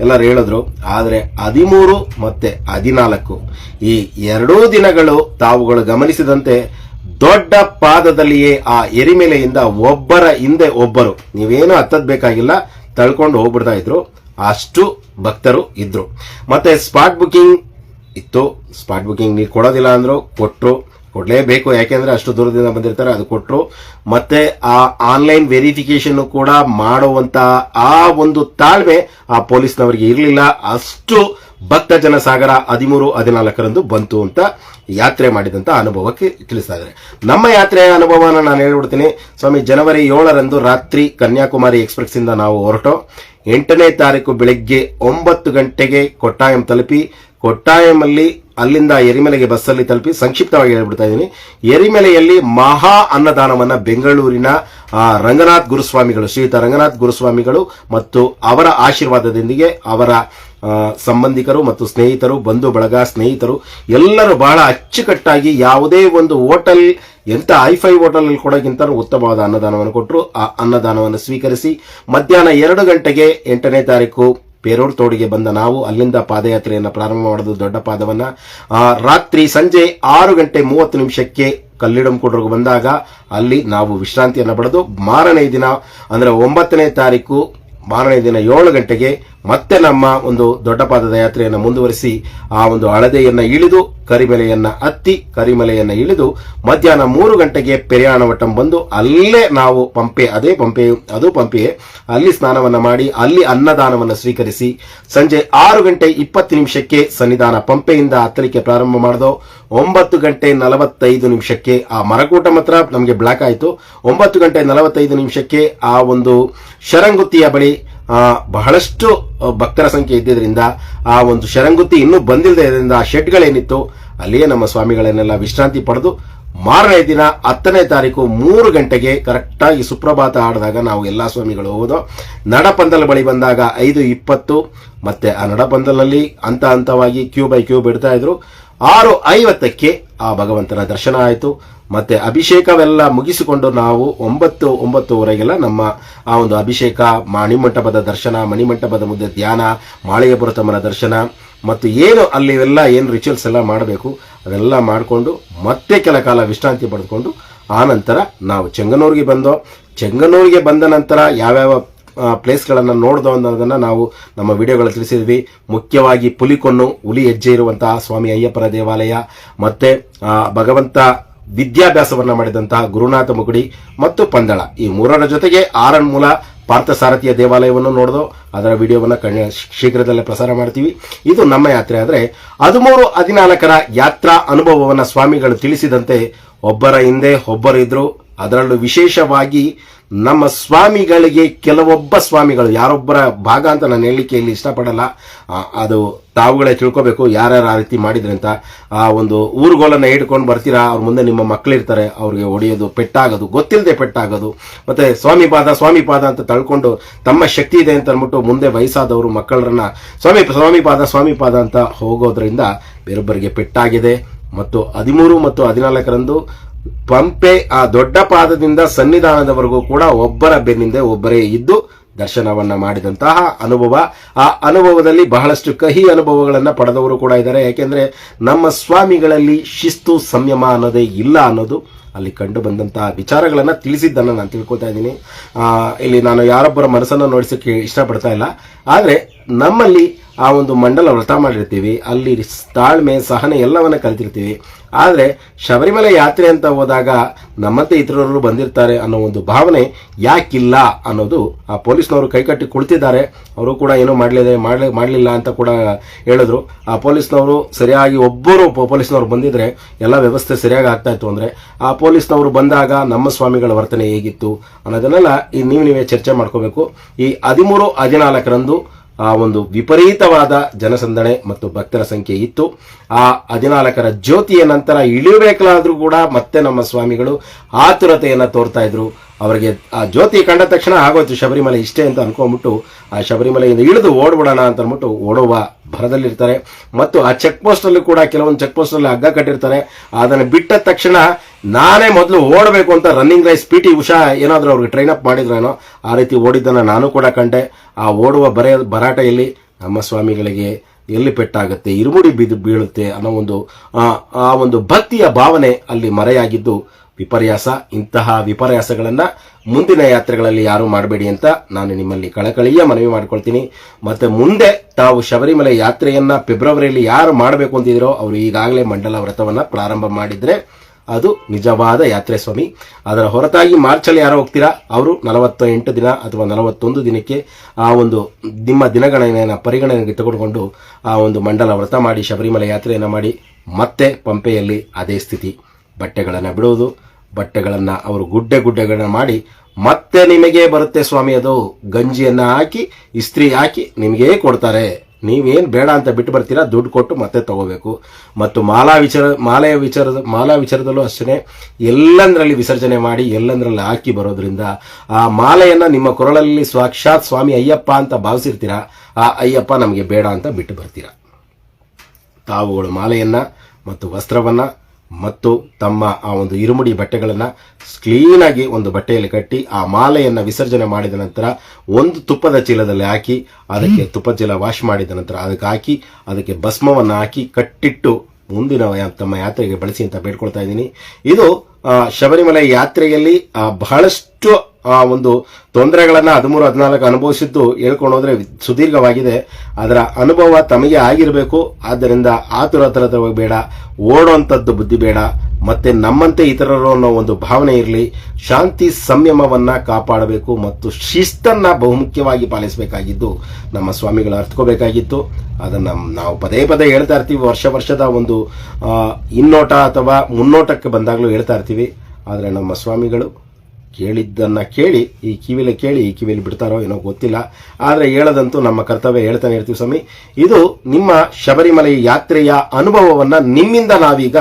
ಎಲ್ಲರೂ ಹೇಳಿದ್ರು. ಆದರೆ ಹದಿಮೂರು ಮತ್ತೆ ಹದಿನಾಲ್ಕು ಈ ಎರಡೂ ದಿನಗಳು ತಾವುಗಳು ಗಮನಿಸಿದಂತೆ ದೊಡ್ಡ ಪಾದದಲ್ಲಿಯೇ ಆ ಎರಿಮೆಲೆಯಿಂದ ಒಬ್ಬರ ಹಿಂದೆ ಒಬ್ಬರು. ನೀವೇನು ಹತ್ತದ್ ಬೇಕಾಗಿಲ್ಲ, ತಳ್ಕೊಂಡು ಹೋಗ್ಬಿಡ್ತಾ ಇದ್ರು. ಅಷ್ಟು ಭಕ್ತರು ಇದ್ರು. ಮತ್ತೆ ಸ್ಪಾಟ್ ಬುಕಿಂಗ್ ಇತ್ತು. ಸ್ಪಾಟ್ ಬುಕಿಂಗ್ ನೀವು ಕೊಡೋದಿಲ್ಲ ಅಂದ್ರು, ಕೊಟ್ರು. ಕೊಡ್ಲೇಬೇಕು. ಯಾಕೆಂದ್ರೆ ಅಷ್ಟು ದೂರದಿಂದ ಬಂದಿರ್ತಾರೆ, ಅದು ಕೊಟ್ಟರು ಮತ್ತೆ ಆ ಆನ್ಲೈನ್ ವೆರಿಫಿಕೇಶನ್ ಕೂಡ ಮಾಡುವಂತ ಆ ಒಂದು ತಾಳ್ಮೆ ಆ ಪೊಲೀಸ್ನವರಿಗೆ ಇರಲಿಲ್ಲ. ಅಷ್ಟು ಭಕ್ತ ಜನಸಾಗರ ಹದಿಮೂರು, ಹದಿನಾಲ್ಕರಂದು ಬಂತು ಅಂತ ಯಾತ್ರೆ ಮಾಡಿದಂತ ಅನುಭವಕ್ಕೆ ತಿಳಿಸ್ತಾ ಇದ್ದಾರೆ. ನಮ್ಮ ಯಾತ್ರೆಯ ಅನುಭವನ ನಾನು ಹೇಳ್ಬಿಡ್ತೀನಿ. ಸ್ವಾಮಿ, ಜನವರಿ ಏಳರಂದು ರಾತ್ರಿ ಕನ್ಯಾಕುಮಾರಿ ಎಕ್ಸ್ಪ್ರೆಸ್ ಇಂದ ನಾವು ಹೊರಟೋ. ಎಂಟನೇ ತಾರೀಕು ಬೆಳಗ್ಗೆ ಒಂಬತ್ತು ಗಂಟೆಗೆ ಕೊಟ್ಟಾಯಂ ತಲುಪಿ ಕೊಟ್ಟಾಯಂಲ್ಲಿ ಅಲ್ಲಿಂದ ಎರಿಮಲೆಗೆ ಬಸ್ಸಲ್ಲಿ ತಲುಪಿ ಸಂಕ್ಷಿಪ್ತವಾಗಿ ಹೇಳ್ಬಿಡ್ತಾ ಇದ್ದೀನಿ. ಎರಿಮಲೆಯಲ್ಲಿ ಮಹಾ ಅನ್ನದಾನವನ್ನ ಬೆಂಗಳೂರಿನ ರಂಗನಾಥ್ ಗುರುಸ್ವಾಮಿಗಳು, ಶ್ರೀಯುತ ರಂಗನಾಥ್ ಗುರುಸ್ವಾಮಿಗಳು ಮತ್ತು ಅವರ ಆಶೀರ್ವಾದದೊಂದಿಗೆ ಅವರ ಸಂಬಂಧಿಕರು ಮತ್ತು ಸ್ನೇಹಿತರು, ಬಂಧು ಬಳಗ, ಸ್ನೇಹಿತರು ಎಲ್ಲರೂ ಬಹಳ ಅಚ್ಚುಕಟ್ಟಾಗಿ ಯಾವುದೇ ಒಂದು ಹೋಟೆಲ್ ಎಂತ ಐಫೈ ಹೋಟೆಲ್ ಕೊಡೋಕ್ಕಿಂತ ಉತ್ತಮವಾದ ಅನ್ನದಾನವನ್ನು ಕೊಟ್ಟರು ಆ ಅನ್ನದಾನವನ್ನು ಸ್ವೀಕರಿಸಿ ಮಧ್ಯಾಹ್ನ ಎರಡು ಗಂಟೆಗೆ ಎಂಟನೇ ತಾರೀಕು ಪೇರೂರ್ ತೋಡಿಗೆ ಬಂದ ನಾವು ಅಲ್ಲಿಂದ ಪಾದಯಾತ್ರೆಯನ್ನು ಪ್ರಾರಂಭ ಮಾಡೋದು ದೊಡ್ಡ ಪಾದವನ್ನ. ರಾತ್ರಿ ಸಂಜೆ ಆರು ಗಂಟೆ ಮೂವತ್ತು ನಿಮಿಷಕ್ಕೆ ಕಲ್ಲಿಡಂಕುಡ್ರಿಗೆ ಬಂದಾಗ ಅಲ್ಲಿ ನಾವು ವಿಶ್ರಾಂತಿಯನ್ನು ಪಡೆದು ಮಾರನೇ ದಿನ, ಅಂದರೆ ಒಂಬತ್ತನೇ ತಾರೀಕು ಮಾರನೇ ದಿನ ಏಳು ಗಂಟೆಗೆ ಮತ್ತೆ ನಮ್ಮ ಒಂದು ದೊಡ್ಡ ಪಾದದ ಯಾತ್ರೆಯನ್ನು ಮುಂದುವರಿಸಿ, ಆ ಒಂದು ಅಳದೆಯನ್ನ ಇಳಿದು, ಕರಿಮಲೆಯನ್ನ ಹತ್ತಿ, ಕರಿಮಲೆಯನ್ನ ಇಳಿದು ಮಧ್ಯಾಹ್ನ ಮೂರು ಗಂಟೆಗೆ ಪೆರಿಯಾಣವಟ್ಟಂ ಬಂದು ಅಲ್ಲೇ ನಾವು ಪಂಪೆ, ಅದೇ ಪಂಪೆ, ಅದು ಪಂಪೆಯೇ ಅಲ್ಲಿ ಸ್ನಾನವನ್ನ ಮಾಡಿ, ಅಲ್ಲಿ ಅನ್ನದಾನವನ್ನು ಸ್ವೀಕರಿಸಿ, ಸಂಜೆ ಆರು ಗಂಟೆ ಇಪ್ಪತ್ತು ನಿಮಿಷಕ್ಕೆ ಸನ್ನಿಧಾನ ಪಂಪೆಯಿಂದ ಹತ್ತಲಿಕ್ಕೆ ಪ್ರಾರಂಭ ಮಾಡಿದೋ ಒಂಬತ್ತು ಗಂಟೆ ನಲವತ್ತೈದು ನಿಮಿಷಕ್ಕೆ ಆ ಮರಕೂಟ ಮಾತ್ರ ನಮಗೆ ಬ್ಲಾಕ್ ಆಯಿತು. ಒಂಬತ್ತು ಗಂಟೆ ನಲವತ್ತೈದು ನಿಮಿಷಕ್ಕೆ ಆ ಒಂದು ಶರಂಗುತ್ತಿಯ ಬಳಿ ಬಹಳಷ್ಟು ಭಕ್ತರ ಸಂಖ್ಯೆ ಇದ್ದಿದ್ದರಿಂದ ಆ ಒಂದು ಶರಂಗುತ್ತಿ ಇನ್ನೂ ಬಂದಿಲ್ಲದೆ ಇದರಿಂದ ಆ ಶೆಡ್ಗಳೇನಿತ್ತು ಅಲ್ಲಿಯೇ ನಮ್ಮ ಸ್ವಾಮಿಗಳನ್ನೆಲ್ಲ ವಿಶ್ರಾಂತಿ ಪಡೆದು ಮಾರನೇ ದಿನ ಹತ್ತನೇ ತಾರೀಕು ಮೂರು ಗಂಟೆಗೆ ಕರೆಕ್ಟಾಗಿ ಸುಪ್ರಭಾತ ಆಡಿದಾಗ ನಾವು ಎಲ್ಲ ಸ್ವಾಮಿಗಳು ಹೋದೋ, ನಡಪಂದಲ ಬಳಿ ಬಂದಾಗ ಐದು ಇಪ್ಪತ್ತು, ಮತ್ತೆ ಆ ನಡಪಂದಲಲ್ಲಿ ಹಂತ ಹಂತವಾಗಿ ಕ್ಯೂ ಬೈ ಕ್ಯೂ ಬಿಡ್ತಾ ಇದ್ರು. ಆರು ಐವತ್ತಕ್ಕೆ ಆ ಭಗವಂತನ ದರ್ಶನ ಆಯಿತು. ಮತ್ತೆ ಅಭಿಷೇಕವೆಲ್ಲ ಮುಗಿಸಿಕೊಂಡು ನಾವು ಒಂಬತ್ತು ಒಂಬತ್ತುವರೆಗೆಲ್ಲ ನಮ್ಮ ಆ ಒಂದು ಅಭಿಷೇಕ, ಮಣಿಮಂಟಪದ ದರ್ಶನ, ಮಣಿಮಂಟಪದ ಮುಂದೆ ಧ್ಯಾನ ಮಾಳಿಗೆಪುರತಮ್ಮನ ದರ್ಶನ, ಮತ್ತು ಏನು ಅಲ್ಲಿ ಎಲ್ಲ ಏನು ರಿಚುವಲ್ಸ್ ಎಲ್ಲ ಮಾಡಬೇಕು, ಅದೆಲ್ಲ ಮಾಡಿಕೊಂಡು ಮತ್ತೆ ಕೆಲ ಕಾಲ ವಿಶ್ರಾಂತಿ ಪಡೆದುಕೊಂಡು ಆ ನಂತರ ನಾವು ಚೆಂಗನೂರಿಗೆ ಬಂದೋ, ಚೆಂಗನೂರಿಗೆ ಬಂದ ನಂತರ ಯಾವ್ಯಾವ ಪ್ಲೇಸ್ಗಳನ್ನು ನೋಡ್ದು ಅನ್ನೋದನ್ನು ನಾವು ನಮ್ಮ ವಿಡಿಯೋಗಳು ತಿಳಿಸಿದ್ವಿ. ಮುಖ್ಯವಾಗಿ ಪುಲಿಕೊನ್ನು ಹುಲಿ ಹೆಜ್ಜೆ ಇರುವಂತಹ ಸ್ವಾಮಿ ಅಯ್ಯಪ್ಪನ ದೇವಾಲಯ, ಮತ್ತೆ ಭಗವಂತ ವಿದ್ಯಾಭ್ಯಾಸವನ್ನ ಮಾಡಿದಂತಹ ಗುರುನಾಥ ಮುಗುಡಿ ಮತ್ತು ಪಂದಳ. ಈ ಮೂರರ ಜೊತೆಗೆ ಆರನ್ಮೂಲ ಪಾರ್ಥಸಾರಥಿಯ ದೇವಾಲಯವನ್ನು ನೋಡಿದೋ, ಅದರ ವಿಡಿಯೋವನ್ನು ಕಣ್ಣ ಶೀಘ್ರದಲ್ಲೇ ಪ್ರಸಾರ ಮಾಡ್ತೀವಿ. ಇದು ನಮ್ಮ ಯಾತ್ರೆ ಆದರೆ ಹದಿಮೂರು ಹದಿನಾಲ್ಕರ ಯಾತ್ರಾ ಅನುಭವವನ್ನು ಸ್ವಾಮಿಗಳು ತಿಳಿಸಿದಂತೆ ಒಬ್ಬರ ಹಿಂದೆ ಒಬ್ಬರು ಇದ್ರು. ಅದರಲ್ಲೂ ವಿಶೇಷವಾಗಿ ನಮ್ಮ ಸ್ವಾಮಿಗಳಿಗೆ ಕೆಲವೊಬ್ಬ ಸ್ವಾಮಿಗಳು, ಯಾರೊಬ್ಬರ ಭಾಗ ಅಂತ ನಾನು ಹೇಳಲಿಕ್ಕೆ ಇಲ್ಲಿ ಇಷ್ಟಪಡಲ್ಲ ಅದು ತಾವುಗಳೇ ತಿಳ್ಕೊಬೇಕು, ಯಾರ್ಯಾರು ಆ ರೀತಿ ಮಾಡಿದ್ರೆ ಅಂತ. ಆ, ಒಂದು ಊರುಗೋಲನ್ನು ಹಿಡ್ಕೊಂಡು ಬರ್ತೀರಾ, ಅವ್ರ ಮುಂದೆ ನಿಮ್ಮ ಮಕ್ಕಳಿರ್ತಾರೆ ಅವ್ರಿಗೆ ಹೊಡೆಯೋದು, ಪೆಟ್ಟಾಗೋದು ಗೊತ್ತಿಲ್ಲದೆ ಪೆಟ್ಟಾಗೋದು. ಮತ್ತೆ ಸ್ವಾಮಿ ಪಾದ ಸ್ವಾಮಿ ಪಾದ ಅಂತ ತಳ್ಕೊಂಡು ತಮ್ಮ ಶಕ್ತಿ ಇದೆ ಅಂತ ಅಂದ್ಬಿಟ್ಟು ಮುಂದೆ ವಯಸ್ಸಾದವರು ಮಕ್ಕಳನ್ನ ಸ್ವಾಮಿ ಸ್ವಾಮಿ ಪಾದ ಸ್ವಾಮಿ ಪಾದ ಅಂತ ಹೋಗೋದ್ರಿಂದ ಬೇರೊಬ್ಬರಿಗೆ ಪೆಟ್ಟಾಗಿದೆ. ಮತ್ತು ಹದಿಮೂರು ಮತ್ತು ಹದಿನಾಲ್ಕರಂದು ಪಂಪೆ ಆ ದೊಡ್ಡ ಪಾದದಿಂದ ಸನ್ನಿಧಾನದವರೆಗೂ ಕೂಡ ಒಬ್ಬರ ಬೆನ್ನಿಂದೆ ಒಬ್ಬರೇ ಇದ್ದು ದರ್ಶನವನ್ನ ಮಾಡಿದಂತಹ ಅನುಭವ. ಆ ಅನುಭವದಲ್ಲಿ ಬಹಳಷ್ಟು ಕಹಿ ಅನುಭವಗಳನ್ನ ಪಡೆದವರು ಕೂಡ ಇದ್ದಾರೆ. ಯಾಕೆಂದ್ರೆ ನಮ್ಮ ಸ್ವಾಮಿಗಳಲ್ಲಿ ಶಿಸ್ತು ಸಂಯಮ ಅನ್ನೋದೇ ಇಲ್ಲ ಅನ್ನೋದು ಅಲ್ಲಿ ಕಂಡು ಬಂದಂತಹ ವಿಚಾರಗಳನ್ನ ತಿಳಿಸಿದ್ದನ್ನು ನಾನು ತಿಳ್ಕೊತಾ ಇದ್ದೀನಿ. ಇಲ್ಲಿ ನಾನು ಯಾರೊಬ್ಬರ ಮನಸ್ಸನ್ನು ನೋಡಿಸಕ್ಕೆ ಇಷ್ಟಪಡ್ತಾ ಇಲ್ಲ. ಆದ್ರೆ ನಮ್ಮಲ್ಲಿ ಆ ಒಂದು ಮಂಡಲ ವ್ರತ ಮಾಡಿರ್ತೀವಿ. ಅಲ್ಲಿ ತಾಳ್ಮೆ, ಸಹನೆ ಎಲ್ಲವನ್ನ ಕಲಿತಿರ್ತೀವಿ. ಆದರೆ ಶಬರಿಮಲೆ ಯಾತ್ರೆ ಅಂತ ಹೋದಾಗ ನಮ್ಮಂತೆ ಇತರರು ಬಂದಿರ್ತಾರೆ ಅನ್ನೋ ಒಂದು ಭಾವನೆ ಯಾಕಿಲ್ಲ ಅನ್ನೋದು ಆ ಪೊಲೀಸ್ನವರು ಕೈಕಟ್ಟಿ ಕುಳಿತಿದ್ದಾರೆ. ಅವರು ಕೂಡ ಏನೂ ಮಾಡಲಿದೆ, ಮಾಡಲಿ, ಮಾಡಲಿಲ್ಲ ಅಂತ ಕೂಡ ಹೇಳಿದ್ರು. ಆ ಪೊಲೀಸ್ನವರು ಸರಿಯಾಗಿ ಒಬ್ಬರು ಪೊಲೀಸ್ನವರು ಬಂದಿದ್ರೆ ಎಲ್ಲ ವ್ಯವಸ್ಥೆ ಸರಿಯಾಗಿ ಆಗ್ತಾ ಇತ್ತು ಅಂದರೆ ಆ ಪೊಲೀಸ್ನವರು ಬಂದಾಗ ನಮ್ಮ ಸ್ವಾಮಿಗಳ ವರ್ತನೆ ಹೇಗಿತ್ತು ಅನ್ನೋದನ್ನೆಲ್ಲ ಈ ನೀವು ನೀವೇ ಚರ್ಚೆ ಮಾಡ್ಕೋಬೇಕು. ಈ ಹದಿಮೂರು ಹದಿನಾಲ್ಕರಂದು ಆ ಒಂದು ವಿಪರೀತವಾದ ಜನಸಂದಣೆ ಮತ್ತು ಭಕ್ತರ ಸಂಖ್ಯೆ ಇತ್ತು. ಆ ಹದಿನಾಲ್ಕರ ಜ್ಯೋತಿಯ ನಂತರ ಇಳಿಯಬೇಕಾದ್ರೂ ಕೂಡ ಮತ್ತೆ ನಮ್ಮ ಸ್ವಾಮಿಗಳು ಆತುರತೆಯನ್ನು ತೋರ್ತಾ ಇದ್ರು. ಅವರಿಗೆ ಆ ಜ್ಯೋತಿ ಕಂಡ ತಕ್ಷಣ ಆಗೋಯ್ತು ಶಬರಿಮಲೆ ಇಷ್ಟೇ ಅಂತ ಅನ್ಕೊಂಡ್ಬಿಟ್ಟು ಆ ಶಬರಿಮಲೆಯಿಂದ ಇಳಿದು ಓಡ್ಬಿಡೋಣ ಅಂತ ಅಂದ್ಬಿಟ್ಟು ಓಡುವ ಭರದಲ್ಲಿರ್ತಾರೆ. ಮತ್ತು ಆ ಚೆಕ್ ಪೋಸ್ಟ್ ಅಲ್ಲಿ ಕೂಡ ಕೆಲವೊಂದು ಚೆಕ್ ಪೋಸ್ಟ್ ಅಲ್ಲಿ ಹಗ್ಗ ಕಟ್ಟಿರ್ತಾರೆ. ಅದನ್ನು ಬಿಟ್ಟ ತಕ್ಷಣ ನಾನೇ ಮೊದಲು ಓಡಬೇಕು ಅಂತ running race P T Usha ಏನಾದರೂ ಅವ್ರಿಗೆ ಟ್ರೈನ್ ಅಪ್ ಮಾಡಿದ್ರೇನೋ ಆ ರೀತಿ ಓಡಿದ್ದನ್ನು ನಾನು ಕೂಡ ಕಂಡೆ. ಆ ಓಡುವ ಬರೆಯ ಭರಾಟೆಯಲ್ಲಿ ನಮ್ಮ ಸ್ವಾಮಿಗಳಿಗೆ ಎಲ್ಲಿ ಪೆಟ್ಟಾಗುತ್ತೆ, ಇರುಮುಡಿ ಬಿದ್ದು ಬೀಳುತ್ತೆ ಅನ್ನೋ ಒಂದು ಆ ಒಂದು ಭಕ್ತಿಯ ಭಾವನೆ ಅಲ್ಲಿ ಮರೆಯಾಗಿದ್ದು ವಿಪರ್ಯಾಸ, ಇಂತಹ ವಿಪರ್ಯಾಸಗಳನ್ನು ಮುಂದಿನ ಯಾತ್ರೆಗಳಲ್ಲಿ ಯಾರು ಮಾಡಬೇಡಿ ಅಂತ ನಾನು ನಿಮ್ಮಲ್ಲಿ ಕಳಕಳಿಯ ಮನವಿ ಮಾಡ್ಕೊಳ್ತೀನಿ. ಮತ್ತೆ ಮುಂದೆ ತಾವು ಶಬರಿಮಲೆ ಯಾತ್ರೆಯನ್ನ ಫೆಬ್ರವರಿಯಲ್ಲಿ ಯಾರು ಮಾಡಬೇಕು ಅಂತಿದ್ರೋ ಅವರು ಈಗಾಗಲೇ ಮಂಡಲ ವ್ರತವನ್ನ ಪ್ರಾರಂಭ ಮಾಡಿದ್ರೆ ಅದು ನಿಜವಾದ ಯಾತ್ರೆ ಸ್ವಾಮಿ. ಅದರ ಹೊರತಾಗಿ ಮಾರ್ಚಲ್ಲಿ ಯಾರು ಹೋಗ್ತೀರಾ? ಅವರು ನಲವತ್ತ ಎಂಟು ದಿನ ಅಥವಾ ನಲವತ್ತೊಂದು ದಿನಕ್ಕೆ ಆ ಒಂದು ನಿಮ್ಮ ದಿನಗಣನೆಯನ್ನು ಪರಿಗಣನೆಗೆ ತೆಗೆದುಕೊಂಡು ಆ ಒಂದು ಮಂಡಲ ವ್ರತ ಮಾಡಿ ಶಬರಿಮಲೆ ಯಾತ್ರೆಯನ್ನು ಮಾಡಿ ಮತ್ತೆ ಪಂಪೆಯಲ್ಲಿ ಅದೇ ಸ್ಥಿತಿ. ಬಟ್ಟೆಗಳನ್ನು ಬಿಡುವುದು ಬಟ್ಟೆಗಳನ್ನು ಅವರು ಗುಡ್ಡೆ ಗುಡ್ಡೆಗಳನ್ನ ಮಾಡಿ ಮತ್ತೆ ನಿಮಗೆ ಬರುತ್ತೆ ಸ್ವಾಮಿ ಅದು ಗಂಜಿಯನ್ನ ಹಾಕಿ, ಇಸ್ತ್ರಿ ಹಾಕಿ ನಿಮಗೇ ಕೊಡ್ತಾರೆ. ನೀವೇನು ಬೇಡ ಅಂತ ಬಿಟ್ಟು ಬರ್ತೀರಾ, ದುಡ್ಡು ಕೊಟ್ಟು ಮತ್ತೆ ತಗೋಬೇಕು. ಮತ್ತು ಮಾಲಾ ವಿಚಾರ, ಮಾಲೆಯ ವಿಚಾರದ ಮಾಲಾ ವಿಚಾರದಲ್ಲೂ ಅಷ್ಟೇ ಎಲ್ಲಂದ್ರಲ್ಲಿ ವಿಸರ್ಜನೆ ಮಾಡಿ, ಎಲ್ಲಂದ್ರಲ್ಲಿ ಹಾಕಿ ಬರೋದ್ರಿಂದ ಆ ಮಾಲೆಯನ್ನ ನಿಮ್ಮ ಕೊರಳಲ್ಲಿ ಸಾಕ್ಷಾತ್ ಸ್ವಾಮಿ ಅಯ್ಯಪ್ಪ ಅಂತ ಭಾವಿಸಿರ್ತೀರಾ, ಆ ಅಯ್ಯಪ್ಪ ನಮಗೆ ಬೇಡ ಅಂತ ಬಿಟ್ಟು ಬರ್ತೀರಾ. ತಾವುಗಳು ಮಾಲೆಯನ್ನ ಮತ್ತು ವಸ್ತ್ರವನ್ನ ಮತ್ತು ತಮ್ಮ ಆ ಒಂದು ಇರುಮುಡಿ ಬಟ್ಟೆಗಳನ್ನು ಕ್ಲೀನಾಗಿ ಒಂದು ಬಟ್ಟೆಯಲ್ಲಿ ಕಟ್ಟಿ ಆ ಮಾಲೆಯನ್ನು ವಿಸರ್ಜನೆ ಮಾಡಿದ ನಂತರ ಒಂದು ತುಪ್ಪದ ಚೀಲದಲ್ಲಿ ಹಾಕಿ, ಅದಕ್ಕೆ ತುಪ್ಪದ ಚೀಲ ವಾಶ್ ಮಾಡಿದ ನಂತರ ಅದಕ್ಕೆ ಹಾಕಿ, ಅದಕ್ಕೆ ಭಸ್ಮವನ್ನು ಹಾಕಿ ಕಟ್ಟಿಟ್ಟು ಮುಂದಿನ ತಮ್ಮ ಯಾತ್ರೆಗೆ ಬಳಸಿ ಅಂತ ಬೇಡ್ಕೊಳ್ತಾ ಇದ್ದೀನಿ. ಇದು ಶಬರಿಮಲೆ ಯಾತ್ರೆಯಲ್ಲಿ ಬಹಳಷ್ಟು ಆ ಒಂದು ತೊಂದರೆಗಳನ್ನು ಹದಿಮೂರು, ಹದಿನಾಲ್ಕು ಅನುಭವಿಸಿದ್ದು ಹೇಳ್ಕೊಂಡು ಹೋದ್ರೆ ಸುದೀರ್ಘವಾಗಿದೆ. ಅದರ ಅನುಭವ ತಮಗೆ ಆಗಿರಬೇಕು. ಆದ್ದರಿಂದ ಆತುರತರದ ಬೇಡ. ಓಡುವಂಥದ್ದು ಬುದ್ಧಿ ಬೇಡ. ಮತ್ತೆ ನಮ್ಮಂತೆ ಇತರರು ಅನ್ನೋ ಒಂದು ಭಾವನೆ ಇರಲಿ. ಶಾಂತಿ ಸಂಯಮವನ್ನ ಕಾಪಾಡಬೇಕು ಮತ್ತು ಶಿಸ್ತನ್ನ ಬಹುಮುಖ್ಯವಾಗಿ ಪಾಲಿಸಬೇಕಾಗಿದ್ದು ನಮ್ಮ ಸ್ವಾಮಿಗಳು ಅರ್ಥಕೋಬೇಕಾಗಿತ್ತು. ಅದನ್ನ ನಾವು ಪದೇ ಪದೇ ಹೇಳ್ತಾ ಇರ್ತೀವಿ. ವರ್ಷ ವರ್ಷದ ಒಂದು ಇನ್ನೋಟ ಅಥವಾ ಮುನ್ನೋಟಕ್ಕೆ ಬಂದಾಗಲೂ ಹೇಳ್ತಾ ಇರ್ತೀವಿ. ಆದರೆ ನಮ್ಮ ಸ್ವಾಮಿಗಳು ಕೇಳಿದ್ದನ್ನ ಕೇಳಿ, ಈ ಕಿವಿಲಿ ಕೇಳಿ, ಈ ಕಿವಿಲಿ ಬಿಡ್ತಾರೋ ಏನೋ ಗೊತ್ತಿಲ್ಲ. ಆದರೆ ಹೇಳದಂತೂ ನಮ್ಮ ಕರ್ತವ್ಯ ಹೇಳ್ತಾನೆ ಇರ್ತೀವಿ ಸ್ವಾಮಿ. ಇದು ನಿಮ್ಮ ಶಬರಿಮಲೆ ಯಾತ್ರೆಯ ಅನುಭವವನ್ನ ನಿಮ್ಮಿಂದ ನಾವೀಗ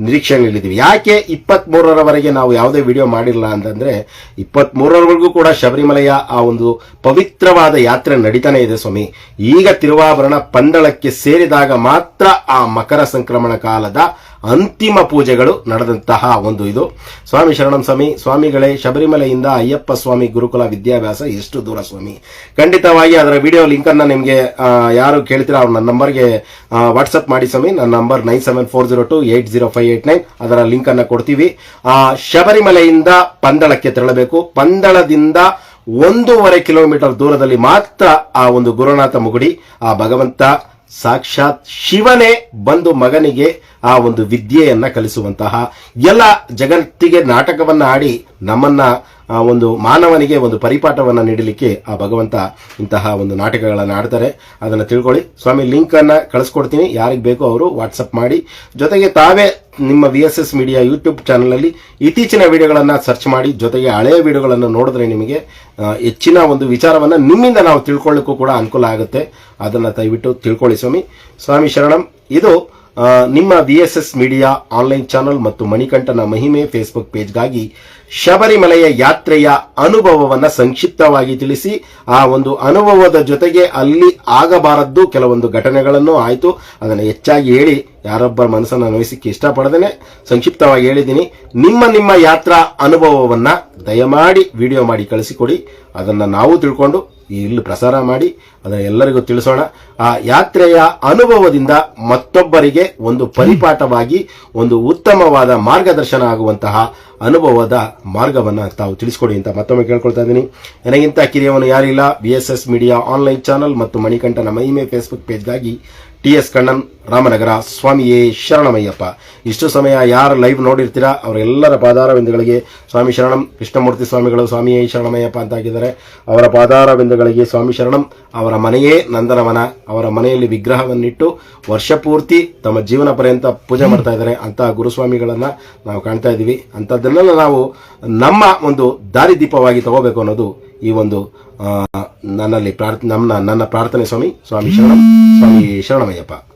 ನಿರೀಕ್ಷೆಯಲ್ಲಿದ್ದೀವಿ ಯಾಕೆ ಇಪ್ಪತ್ತ್ ಮೂರರವರೆಗೆ ನಾವು ಯಾವುದೇ ವಿಡಿಯೋ ಮಾಡಿರಲ್ಲ ಅಂತಂದ್ರೆ ಇಪ್ಪತ್ತ್ ಮೂರರವರೆಗೂ ಕೂಡ ಶಬರಿಮಲೆಯ ಆ ಒಂದು ಪವಿತ್ರವಾದ ಯಾತ್ರೆ ನಡೀತಾನೆ ಇದೆ ಸ್ವಾಮಿ. ಈಗ ತಿರುವಾಭರಣ ಪಂದಳಕ್ಕೆ ಸೇರಿದಾಗ ಮಾತ್ರ ಆ ಮಕರ ಸಂಕ್ರಮಣ ಕಾಲದ ಅಂತಿಮ ಪೂಜೆಗಳು ನಡೆದಂತಹ ಒಂದು ಇದು. ಸ್ವಾಮಿ ಶರಣಂ ಸ್ವಾಮಿ ಸ್ವಾಮಿಗಳೇ ಶಬರಿಮಲೆಯಿಂದ ಅಯ್ಯಪ್ಪ ಸ್ವಾಮಿ ಗುರುಕುಲ ವಿದ್ಯಾಭ್ಯಾಸ ಎಷ್ಟು ದೂರ ಸ್ವಾಮಿ. ಖಂಡಿತವಾಗಿ ಅದರ ವಿಡಿಯೋ ಲಿಂಕ್ ಅನ್ನ ನಿಮಗೆ ಯಾರು ಕೇಳ್ತೀರಾ ಅವ್ರು ನನ್ನ ನಂಬರ್ಗೆ ವಾಟ್ಸಪ್ ಮಾಡಿ ಸ್ವಾಮಿ. ನನ್ನ number nine seven four zero two eight zero five eight nine ಅದರ ಲಿಂಕ್ ಅನ್ನ ಕೊಡ್ತೀವಿ. ಆ, ಶಬರಿಮಲೆಯಿಂದ ಪಂದಳಕ್ಕೆ ತೆರಳಬೇಕು. ಪಂದಳದಿಂದ ಒಂದೂವರೆ ಕಿಲೋಮೀಟರ್ ದೂರದಲ್ಲಿ ಮಾತ್ರ ಆ ಒಂದು ಗುರುನಾಥ ಮುಗುಡಿ ಆ ಭಗವಂತ ಸಾಕ್ಷಾತ್ ಶಿವನೇ ಬಂದು ಮಗನಿಗೆ ಆ ಒಂದು ವಿದ್ಯೆಯನ್ನ ಕಲಿಸುವಂತಹ ಎಲ್ಲ ಜಗತ್ತಿಗೆ ನಾಟಕವನ್ನ ಆಡಿ ನಮ್ಮನ್ನ ಒಂದು ಮಾನವನಿಗೆ ಒಂದು ಪರಿಪಾಠವನ್ನ ನೀಡಲಿಕ್ಕೆ ಆ ಭಗವಂತ ಇಂತಹ ಒಂದು ನಾಟಕಗಳನ್ನು ಆಡ್ತಾರೆ. ಅದನ್ನ ತಿಳ್ಕೊಳ್ಳಿ. ಸ್ವಾಮಿ ಲಿಂಕ್ ಅನ್ನ ಕಳಿಸ್ಕೊಡ್ತೀನಿ. ಯಾರಿಗೆ ಬೇಕೋ ಅವರು ವಾಟ್ಸಪ್ ಮಾಡಿ. ಜೊತೆಗೆ ತಾವೇ ನಿಮ್ಮ V S S media YouTube ಚಾನಲಲ್ಲಿ ಇತ್ತೀಚಿನ ವಿಡಿಯೋಗಳನ್ನು ಸರ್ಚ್ ಮಾಡಿ. ಜೊತೆಗೆ ಹಳೆಯ ವಿಡಿಯೋಗಳನ್ನು ನೋಡಿದ್ರೆ ನಿಮಗೆ ಹೆಚ್ಚಿನ ಒಂದು ವಿಚಾರವನ್ನು ನಿಮ್ಮಿಂದ ನಾವು ತಿಳ್ಕೊಳ್ಳಿಕ್ಕೂ ಕೂಡ ಅನುಕೂಲ ಆಗುತ್ತೆ. ಅದನ್ನು ದಯವಿಟ್ಟು ತಿಳ್ಕೊಳ್ಳಿ ಸ್ವಾಮಿ. ಸ್ವಾಮಿ ಶರಣಂ, ಇದು ನಿಮ್ಮ V S S media online channel ಮತ್ತು ಮಣಿಕಂಠನ ಮಹಿಮೆ ಫೇಸ್ಬುಕ್ ಪೇಜ್ಗಾಗಿ ಶಬರಿಮಲೆಯ ಯಾತ್ರೆಯ ಅನುಭವವನ್ನು ಸಂಕ್ಷಿಪ್ತವಾಗಿ ತಿಳಿಸಿ, ಆ ಒಂದು ಅನುಭವದ ಜೊತೆಗೆ ಅಲ್ಲಿ ಆಗಬಾರದ್ದು ಕೆಲವೊಂದು ಘಟನೆಗಳನ್ನು ಆಯಿತು. ಅದನ್ನು ಹೆಚ್ಚಾಗಿ ಹೇಳಿ, ಯಾರೊಬ್ಬರ ಮನಸ್ಸನ್ನು ನೋಯಿಸಿಕ್ಕೆ ಇಷ್ಟಪಡದೇನೆ. ಸಂಕ್ಷಿಪ್ತವಾಗಿ ಹೇಳಿದ್ದೀನಿ, ನಿಮ್ಮ ನಿಮ್ಮ ಯಾತ್ರಾ ಅನುಭವವನ್ನು ದಯಮಾಡಿ ವಿಡಿಯೋ ಮಾಡಿ ಕಳಿಸಿಕೊಡಿ. ಅದನ್ನು ನಾವು ತಿಳ್ಕೊಂಡು ಇಲ್ಲಿ ಪ್ರಸಾರ ಮಾಡಿ, ಅದನ್ನು ಎಲ್ಲರಿಗೂ ತಿಳಿಸೋಣ. ಆ ಯಾತ್ರೆಯ ಅನುಭವದಿಂದ ಮತ್ತೊಬ್ಬರಿಗೆ ಒಂದು ಪರಿಪಾಠವಾಗಿ, ಒಂದು ಉತ್ತಮವಾದ ಮಾರ್ಗದರ್ಶನ ಆಗುವಂತಹ ಅನುಭವದ ಮಾರ್ಗವನ್ನು ತಾವು ತಿಳಿಸ್ಕೊಡಿ ಅಂತ ಮತ್ತೊಮ್ಮೆ ಕೇಳ್ಕೊಳ್ತಾ ಇದ್ದೀನಿ. ನನಗಿಂತ ಕಿರಿಯವನು ಯಾರಿಲ್ಲ. B S S media online channel ಮತ್ತು ಮಣಿಕಂಠನ ಮಹಿಮೆ ಫೇಸ್ಬುಕ್ ಪೇಜ್ಗಾಗಿ ಟಿ ಎಸ್ ಕಣ್ಣನ್, ರಾಮನಗರ ಸ್ವಾಮಿಯೇ ಶರಣಮಯ್ಯಪ್ಪ. ಇಷ್ಟು ಸಮಯ ಯಾರು ಲೈವ್ ನೋಡಿರ್ತೀರಾ? ಅವರೆಲ್ಲರ ಪಾದಾರವಿಂದಗಳಿಗೆ ಸ್ವಾಮಿ ಶರಣಂ. ಕೃಷ್ಣಮೂರ್ತಿ ಸ್ವಾಮಿಗಳು ಸ್ವಾಮಿಯೇ ಶರಣಮಯ್ಯಪ್ಪ ಅಂತ ಹಾಕಿದ್ದಾರೆ ಅವರ ಪಾದಾರವಿಂದಗಳಿಗೆ ಸ್ವಾಮಿ ಶರಣಂ. ಅವರ ಮನೆಯೇ ನಂದನವನ. ಅವರ ಮನೆಯಲ್ಲಿ ವಿಗ್ರಹವನ್ನಿಟ್ಟು ವರ್ಷಪೂರ್ತಿ ತಮ್ಮ ಜೀವನ ಪರ್ಯಂತ ಪೂಜೆ ಮಾಡ್ತಾ ಇದ್ದಾರೆ ಅಂತಹ ಗುರುಸ್ವಾಮಿಗಳನ್ನ ನಾವು ಕಾಣ್ತಾ ಇದ್ದೀವಿ. ಅಂಥದ್ದನ್ನೆಲ್ಲ ನಾವು ನಮ್ಮ ಒಂದು ದಾರಿದೀಪವಾಗಿ ತಗೋಬೇಕು ಅನ್ನೋದು ಈ ಒಂದು ನನ್ನಲ್ಲಿ ಪ್ರಾರ್ಥ ನಮ್ಮ ನನ್ನ ಪ್ರಾರ್ಥನೆ ಸ್ವಾಮಿ ಸ್ವಾಮಿ ಶರಣ ಸ್ವಾಮಿ ಶರಣಮಯ್ಯಪ್ಪ.